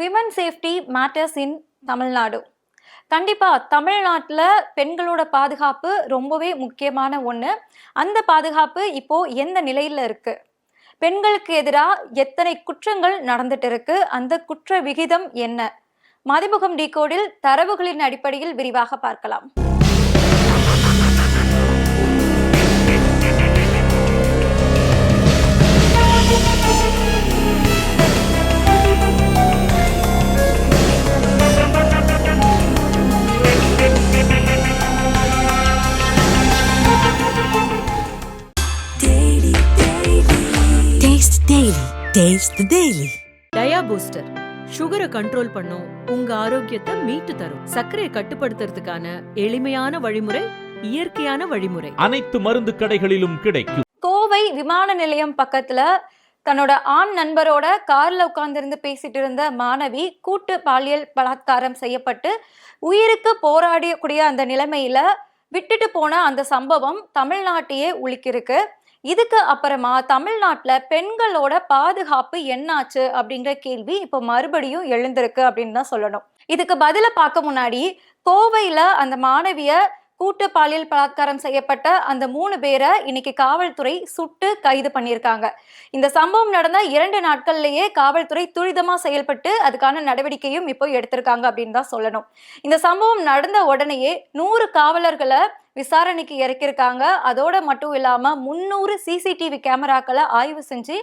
Women safety matters in Tamil Nadu கண்டிப்பாக தமிழ்நாட்டில் பெண்களோட பாதுகாப்பு ரொம்பவே முக்கியமான ஒன்று அந்த பாதுகாப்பு இப்போ எந்த நிலையில் இருக்குது பெண்களுக்கு எதிராக எத்தனை குற்றங்கள் நடந்துட்டு இருக்கு? அந்த குற்ற விகிதம் என்ன? மதிமுகம் டிகோடில் தரவுகளின் அடிப்படையில் விரிவாக பார்க்கலாம். The Daily. டயா பூஸ்டர் சுகரை கண்ட்ரோல் பண்ணும் உங்க ஆரோக்கியத்தை மீட்டு தரும். சர்க்கரையை கட்டுப்படுத்துறதுக்கான எளிமையான வழிமுறை இயற்கையான வழிமுறை. அனைத்து மருந்து கடைகளிலும் கிடைக்கும். கோவை விமான நிலையம் பக்கத்துல தன்னோட ஆண் நண்பரோட கார்ல உட்கார்ந்திருந்து பேசிட்டு இருந்த மாணவி கூட்டு பாலியல் பலாத்காரம் செய்யப்பட்டு உயிருக்கு போராடக்கூடிய அந்த நிலைமையில விட்டுட்டு போன அந்த சம்பவம் தமிழ்நாட்டையே உலுக்கிருக்கு இதுக்கு அப்புறமா தமிழ்நாட்டில் பெண்களோட பாதுகாப்பு என்னாச்சு அப்படிங்கிற கேள்வி இப்போ மறுபடியும் எழுந்திருக்கு அப்படின்னு தான் சொல்லணும். இதுக்கு பதில பார்க்க முன்னாடி கோவையில் அந்த மாணவிய கூட்டு பாலியல் பலாத்காரம் செய்யப்பட்ட அந்த மூணு பேரை இன்னைக்கு காவல்துறை சுட்டு கைது பண்ணியிருக்காங்க. இந்த சம்பவம் நடந்த இரண்டு நாட்கள்லேயே காவல்துறை துரிதமா செயல்பட்டு அதுக்கான நடவடிக்கையும் இப்போ எடுத்திருக்காங்க அப்படின்னு தான் சொல்லணும். இந்த சம்பவம் நடந்த உடனேயே நூறு காவலர்களை விசாரணைக்கு இறக்கியிருக்காங்க. அதோட மட்டும் இல்லாம முன்னூறு சிசிடிவி கேமராக்களை ஆய்வு செஞ்சு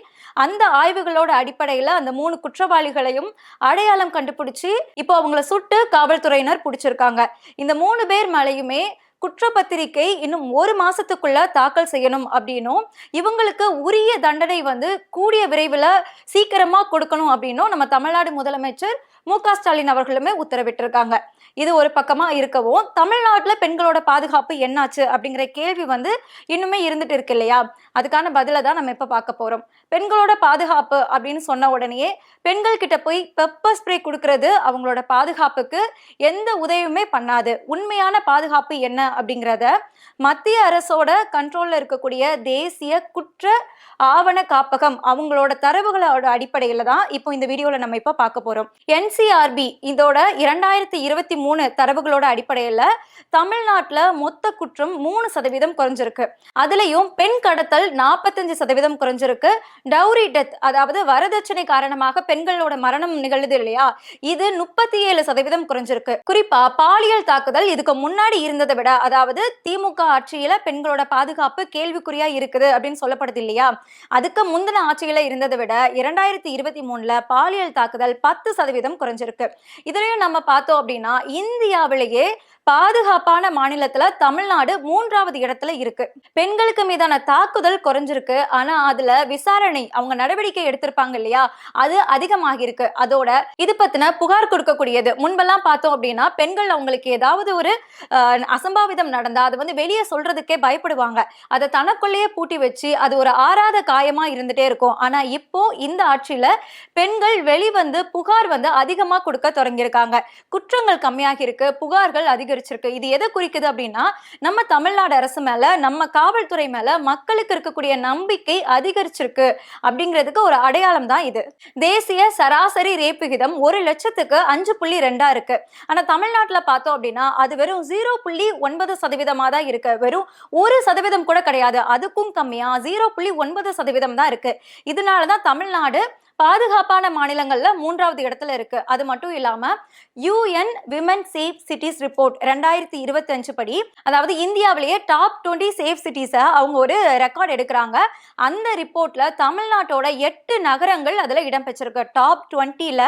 அந்த ஆய்வுகளோட அடிப்படையில அந்த மூணு குற்றவாளிகளையும் அடையாளம் கண்டுபிடிச்சு இப்போ அவங்கள சுட்டு காவல்துறையினர் பிடிச்சிருக்காங்க. இந்த மூணு பேர் மேலேயுமே குற்றப்பத்திரிக்கை இன்னும் ஒரு மாசத்துக்குள்ள தாக்கல் செய்யணும் அப்படின்னும் இவங்களுக்கு உரிய தண்டனை வந்து கூடிய விரைவில் சீக்கிரமா கொடுக்கணும் அப்படின்னும் நம்ம தமிழ்நாடு முதலமைச்சர் மு க ஸ்டாலின் அவர்களுமே உத்தரவிட்டிருக்காங்க. இது ஒரு பக்கமா இருக்கவும் தமிழ்நாட்டில் பெண்களோட பாதுகாப்பு என்னாச்சு அப்படிங்கிற கேள்வி வந்து இன்னுமே இருந்துட்டு இருக்கு இல்லையா? அதுக்கான பதிலை தான் நம்ம இப்போ பார்க்க போறோம். பெண்களோட பாதுகாப்பு அப்படின்னு சொன்ன உடனேயே பெண்கள் கிட்ட போய் பெப்பர் ஸ்ப்ரே கொடுக்கறது அவங்களோட பாதுகாப்புக்கு எந்த உதவியுமே பண்ணாது. உண்மையான பாதுகாப்பு என்ன அப்படிங்கிறத மத்திய அரசோட கண்ட்ரோல்ல இருக்கக்கூடிய தேசிய குற்ற ஆவண காப்பகம் அவங்களோட தரவுகளோட அடிப்படையில தான் இப்போ இந்த வீடியோல நம்ம இப்போ பார்க்க போறோம். என்சிஆர்பி இதோட இரண்டாயிரத்தி இருபத்தி மூணு தரவுகளோட அடிப்படையில் தமிழ்நாட்டில் மொத்த குற்றம் மூணு சதவீதம் குறைஞ்சிருக்கு. அதுலேயும் பெண் கடத்தல் நாற்பத்தஞ்சு சதவீதம் குறைஞ்சிருக்கு. டவுரி டெத் அதாவது வரதட்சணை காரணமாக பெண்களோட மரணம் நிகழுது இல்லையா? இது முப்பத்தி ஏழு சதவீதம் குறைஞ்சிருக்கு. குறிப்பா பாலியல் தாக்குதல் இதுக்கு முன்னாடி இருந்ததை விட அதாவது திமுக ஆட்சியில பெண்களோட பாதுகாப்பு கேள்விக்குறியா இருக்குது அப்படின்னு சொல்லப்படுது இல்லையா? அதுக்கு முந்தின ஆட்சியில இருந்ததை விட இரண்டாயிரத்தி இருபத்தி மூணுல பாலியல் தாக்குதல் பத்து சதவீதம் குறைஞ்சிருக்கு. இதுலயும் நம்ம பார்த்தோம் அப்படின்னா இந்தியாவிலேயே பாதுகாப்பான மாநிலத்துல தமிழ்நாடு மூன்றாவது இடத்துல இருக்கு. பெண்களுக்கு மீதான தாக்குதல் குறைஞ்சிருக்கு. ஆனா அதுல விசாரணை அவங்க நடவடிக்கை எடுத்திருப்பாங்க இல்லையா? அது அதிகமாக இருக்கு அதோட இது பத்தின புகார் கொடுக்கக்கூடியது. முன்பெல்லாம் பார்த்தோம் அப்படின்னா பெண்கள் அவங்களுக்கு ஏதாவது ஒரு அசம்பாவிதம் நடந்தா அது வந்து வெளியே சொல்றதுக்கே பயப்படுவாங்க. அதை தனக்குள்ளேயே பூட்டி வச்சு அது ஒரு ஆறாத காயமா இருந்துட்டே இருக்கும். ஆனா இப்போ இந்த ஆட்சியில பெண்கள் வெளிவந்து புகார் வந்து அதிகமா கொடுக்க தொடங்கியிருக்காங்க. குற்றங்கள் கம்மியாகி இருக்கு புகார்கள் அதிகரிச்சிருக்கு இது எதை குறிக்குது அப்படின்னா நம்ம தமிழ்நாடு அரசு மேல நம்ம காவல்துறை மேல மக்களுக்கு இருக்கக்கூடிய நம்பிக்கை அதிகரிச்சிருக்கு அப்படிங்கிறதுக்கு ஒரு அடையாளம் தான் இது. தேசிய சராசரி ரேப் விகிதம் ஒரு லட்சத்துக்கு அஞ்சு புள்ளி ரெண்டா இருக்கு. ஆனா தமிழ்நாட்டுல பார்த்தோம் அப்படின்னா அது வெறும் ஜீரோ புள்ளி ஒன்பது சதவீதமா தான் இருக்கு. வெறும் ஒரு சதவீதம் கூட கிடையாது. அதுக்கும் கம்மியா ஜீரோ புள்ளி ஒன்பது சதவீதம் தான் இருக்கு. இதனாலதான் தமிழ்நாடு பாதுகாப்பான மாநிலங்கள்ல மூன்றாவது இடத்துல இருக்கு. அது மட்டும் இல்லாம UN women safe cities report ரெண்டாயிரத்தி இருபத்தி அஞ்சு படி அதாவது இந்தியாவிலேயே டாப் டுவெண்ட்டி சேஃப் சிட்டிஸை அவங்க ஒரு ரெக்கார்ட் எடுக்கிறாங்க. அந்த ரிப்போர்ட்ல தமிழ்நாட்டோட எட்டு நகரங்கள் அதுல இடம்பெற்றிருக்கு. டாப் டுவெண்ட்டில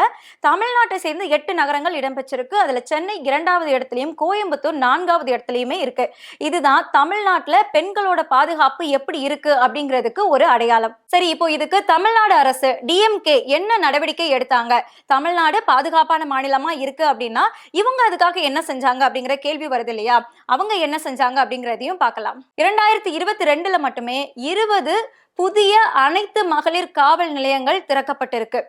தமிழ்நாட்டை சேர்ந்து எட்டு நகரங்கள் இடம்பெற்றிருக்கு. அதுல சென்னை இரண்டாவது இடத்துலையும் கோயம்புத்தூர் நான்காவது இடத்துலையுமே இருக்கு. இதுதான் தமிழ்நாட்டில் பெண்களோட பாதுகாப்பு எப்படி இருக்கு அப்படிங்கிறதுக்கு ஒரு அடையாளம். சரி இப்போ இதுக்கு தமிழ்நாடு அரசு டிஎம் டிஎம்கே என்ன நடவடிக்கை எடுத்தாங்க? தமிழ்நாடு பாதுகாப்பான மாநிலமா இருக்கு அப்படின்னா இவங்க அதுக்காக என்ன செஞ்சாங்க அப்படிங்கிற கேள்வி வருது இல்லையா? அவங்க என்ன செஞ்சாங்க அப்படிங்கிறதையும் பார்க்கலாம். இரண்டாயிரத்தி இருபத்தி ரெண்டுல மட்டுமே இருபது புதிய அனைத்து மகளிர் காவல் நிலையங்கள் திறக்கப்பட்டிருக்கு.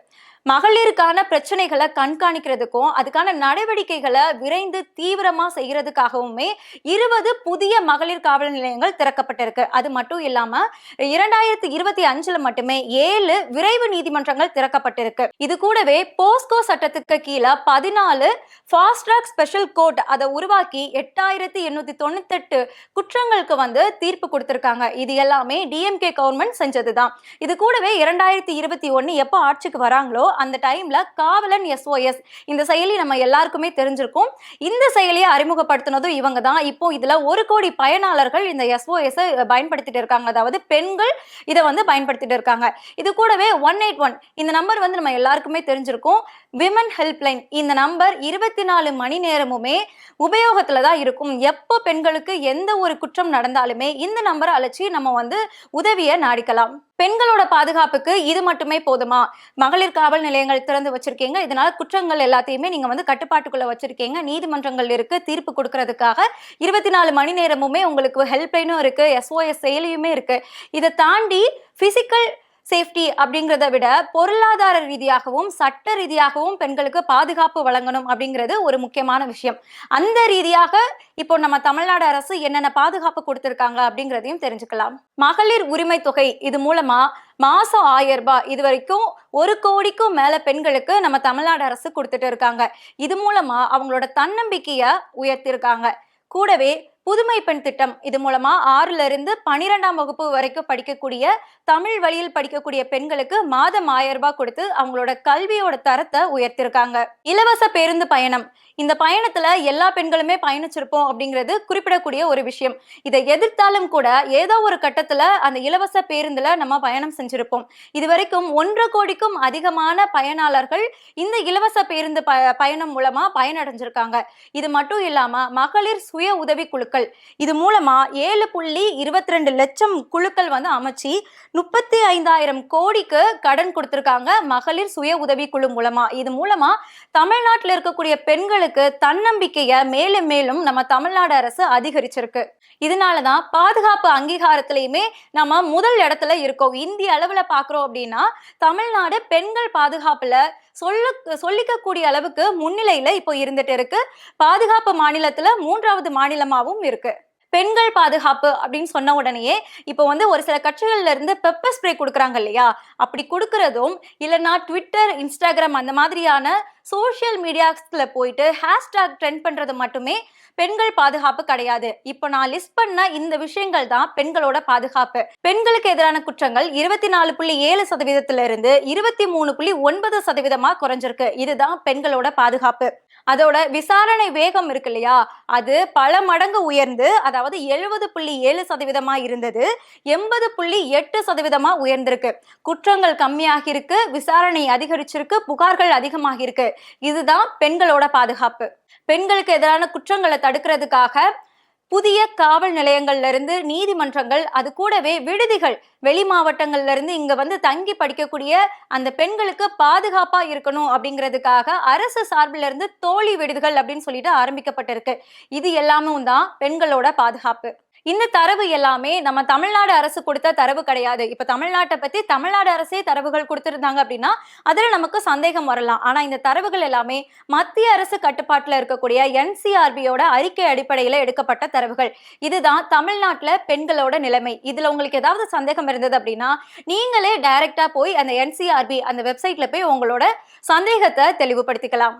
மகளிருக்கான பிரச்சனைகளை கண்காணிக்கிறதுக்கும் அதுக்கான நடவடிக்கைகளை விரைந்து தீவிரமா செய்யறதுக்காகவுமே இருபது புதிய மகளிர் காவல் நிலையங்கள் திறக்கப்பட்டிருக்கு. அது மட்டும் இல்லாம இரண்டாயிரத்தி இருபத்தி அஞ்சுல மட்டுமே ஏழு விரைவு நீதிமன்றங்கள் திறக்கப்பட்டிருக்கு. இது கூடவே போஸ்கோ சட்டத்துக்கு கீழே பதினாலு ஃபாஸ்ட் ட்ராக் ஸ்பெஷல் கோர்ட் அதை உருவாக்கி எட்டாயிரத்தி எண்ணூத்தி தொண்ணூத்தெட்டு குற்றங்களுக்கு வந்து தீர்ப்பு கொடுத்திருக்காங்க. இது எல்லாமே டிஎம்கே கவர்மெண்ட் செஞ்சதுதான். இது கூடவே இரண்டாயிரத்தி இருபத்தி ஒன்னு எப்போ ஆட்சிக்கு வராங்களோ அந்த டைம்ல காவலன் எஸ்ஓஎஸ் இந்த செயலி நம்ம எல்லாருக்குமே தெரிஞ்சிருக்கும். இந்த செயலியை அறிமுகப்படுத்தினதும் இவங்க தான். இப்போ இதுல ஒரு கோடி பயனாளர்கள் இந்த எஸ்ஓஎஸ் பயன்படுத்திட்டு இருக்காங்க. அதாவது பெண்கள் இதை வந்து பயன்படுத்திட்டு இருக்காங்க. இது கூடவே ஒன் எயிட் ஒன் இந்த நம்பர் வந்து நம்ம எல்லாருக்குமே தெரிஞ்சிருக்கும். விமன் ஹெல்ப்லைன் இந்த நம்பர் இருபத்தி நாலு மணி நேரமுமே உபயோகத்துல தான் இருக்கும். எப்போ பெண்களுக்கு எந்த ஒரு குற்றம் நடந்தாலுமே இந்த நம்பரை அழைச்சி நம்ம வந்து உதவியை நாடிக்கலாம். பெண்களோட பாதுகாப்புக்கு இது மட்டுமே போதுமா? மகளிர் காவல் நிலையங்கள் திறந்து வச்சிருக்கீங்க. இதனால குற்றங்கள் எல்லாத்தையுமே நீங்க வந்து கட்டுப்பாட்டுக்குள்ள வச்சிருக்கீங்க. நீதிமன்றங்கள் இருக்கு. தீர்ப்பு கொடுக்கறதுக்காக இருபத்தி நாலு மணி நேரமுமே உங்களுக்கு ஹெல்ப்லைனும் இருக்கு. எஸ்ஓஎஸ் செயலியுமே இருக்கு. இதை தாண்டி பிசிக்கல் சேஃப்டி அப்படிங்கிறத விட பொருளாதார ரீதியாகவும் சட்ட ரீதியாகவும் பெண்களுக்கு பாதுகாப்பு வழங்கணும் அப்படிங்கிறது ஒரு முக்கியமான விஷயம். அந்த ரீதியாக இப்போ நம்ம தமிழ்நாடு அரசு என்னென்ன பாதுகாப்பு கொடுத்துருக்காங்க அப்படிங்கிறதையும் தெரிஞ்சுக்கலாம். மகளிர் உரிமை தொகை இது மூலமா மாசம் ஆயிரம் ரூபாய் இது வரைக்கும் ஒரு கோடிக்கும் மேல பெண்களுக்கு நம்ம தமிழ்நாடு அரசு கொடுத்துட்டு இருக்காங்க. இது மூலமா அவங்களோட தன்னம்பிக்கைய உயர்த்திருக்காங்க. கூடவே புதுமை பெண் திட்டம். இது மூலமா ஆறுல இருந்து பனிரெண்டாம் வகுப்பு வரைக்கும் படிக்கக்கூடிய தமிழ் வழியில் படிக்கக்கூடிய பெண்களுக்கு மாதம் ஆயிரம் ரூபாய் கொடுத்து அவங்களோட கல்வியோட தரத்தை உயர்த்திருக்காங்க. இலவச பேருந்து பயணம். இந்த பயணத்துல எல்லா பெண்களுமே பயணிச்சிருப்போம் அப்படிங்கிறது குறிப்பிடக்கூடிய ஒரு விஷயம். இதை எதிர்த்தாலும் கூட ஏதோ ஒரு கட்டத்துல அந்த இலவச பேருந்துல நம்ம பயணம் செஞ்சிருப்போம். இது வரைக்கும் ஒன்றரை கோடிக்கும் அதிகமான பயனாளர்கள் இந்த இலவச பேருந்து ப பயணம் மூலமா பயனடைஞ்சிருக்காங்க. இது மட்டும் இல்லாம மகளிர் சுய உதவி குழுக்கள். இது மூலமா ஏழு புள்ளி இருபத்தி ரெண்டு லட்சம் குழுக்கள் வந்து அமைச்சு முப்பத்தி ஐந்தாயிரம் கோடிக்கு கடன் கொடுத்திருக்காங்க மகளிர் சுய உதவி குழு மூலமா. இது மூலமா தமிழ்நாட்டில் இருக்கக்கூடிய பெண்களுக்கு தன்னம்பிக்கைய மேலும் மேலும் நம்ம தமிழ்நாடு அரசு அதிகரிச்சிருக்கு. இதனாலதான் பாதுகாப்பு அங்கீகாரத்திலயுமே நம்ம முதல் இடத்துல இருக்கோம். இந்திய அளவுல பாக்குறோம் அப்படின்னா தமிழ்நாடு பெண்கள் பாதுகாப்புல சொல்ல சொல்லிக்கக்கூடிய அளவுக்கு முன்னிலையில இப்போ இருந்துட்டு இருக்கு. பாதுகாப்பு மாநிலத்துல மூன்றாவது மாநிலமாகவும் இருக்கு. பெண்கள் பாதுகாப்பு அப்படின்னு சொன்ன உடனேயே இப்போ வந்து ஒரு சில கட்சிகள்ல இருந்து பெப்பர் ஸ்ப்ரே கொடுக்குறாங்க இல்லையா? அப்படி கொடுக்கறதும் இல்லைன்னா ட்விட்டர் இன்ஸ்டாகிராம் அந்த மாதிரியான சோஷியல் மீடியாஸ்ல போயிட்டு ஹேஷ்டாக் ட்ரெண்ட் பண்றது மட்டுமே பெண்கள் பாதுகாப்பு கிடையாது. இப்போ நான் லிஸ்ட் பண்ண இந்த விஷயங்கள் தான் பெண்களோட பாதுகாப்பு. பெண்களுக்கு எதிரான குற்றங்கள் இருபத்தி நாலு புள்ளி ஏழு சதவீதத்துல இருந்து இருபத்தி மூணு புள்ளி ஒன்பது சதவீதமா குறைஞ்சிருக்கு. இதுதான் பெண்களோட பாதுகாப்பு. அதோட விசாரணை வேகம் இருக்கு இல்லையா? அது பல மடங்கு உயர்ந்து அதாவது எழுபது புள்ளி ஏழு சதவீதமா இருந்தது. எண்பது புள்ளி எட்டு சதவீதமா உயர்ந்திருக்கு. குற்றங்கள் கம்மியாகி இருக்கு விசாரணை அதிகரிச்சிருக்கு புகார்கள் அதிகமாகி இருக்கு இதுதான் பெண்களோட பாதுகாப்பு. பெண்களுக்கு எதிரான குற்றங்களை தடுக்கிறதுக்காக புதிய காவல் நிலையங்கள்ல இருந்து நீதிமன்றங்கள் அது கூடவே விடுதிகள். வெளி மாவட்டங்கள்ல இருந்து இங்க வந்து தங்கி படிக்கக்கூடிய அந்த பெண்களுக்கு பாதுகாப்பா இருக்கணும் அப்படிங்கிறதுக்காக அரசு சார்பில் இருந்து தோழி விடுதிகள் அப்படின்னு சொல்லிட்டு ஆரம்பிக்கப்பட்டிருக்கு. இது எல்லாமும் தான் பெண்களோட பாதுகாப்பு. இந்த தரவு எல்லாமே நம்ம தமிழ்நாடு அரசு கொடுத்த தரவு கிடையாது. இப்ப தமிழ்நாட்டை பத்தி தமிழ்நாடு அரசே தரவுகள் கொடுத்திருந்தாங்க அப்படின்னா அதுல நமக்கு சந்தேகம் வரலாம். ஆனா இந்த தரவுகள் எல்லாமே மத்திய அரசு கட்டுப்பாட்டுல இருக்கக்கூடிய என்சிஆர்பியோட அறிக்கை அடிப்படையில எடுக்கப்பட்ட தரவுகள். இதுதான் தமிழ்நாட்டுல பெண்களோட நிலைமை. இதுல உங்களுக்கு ஏதாவது சந்தேகம் இருந்தது அப்படின்னா நீங்களே டைரக்டா போய் அந்த என்சிஆர்பி அந்த வெப்சைட்ல போய் உங்களோட சந்தேகத்தை தெளிவுபடுத்திக்கலாம்.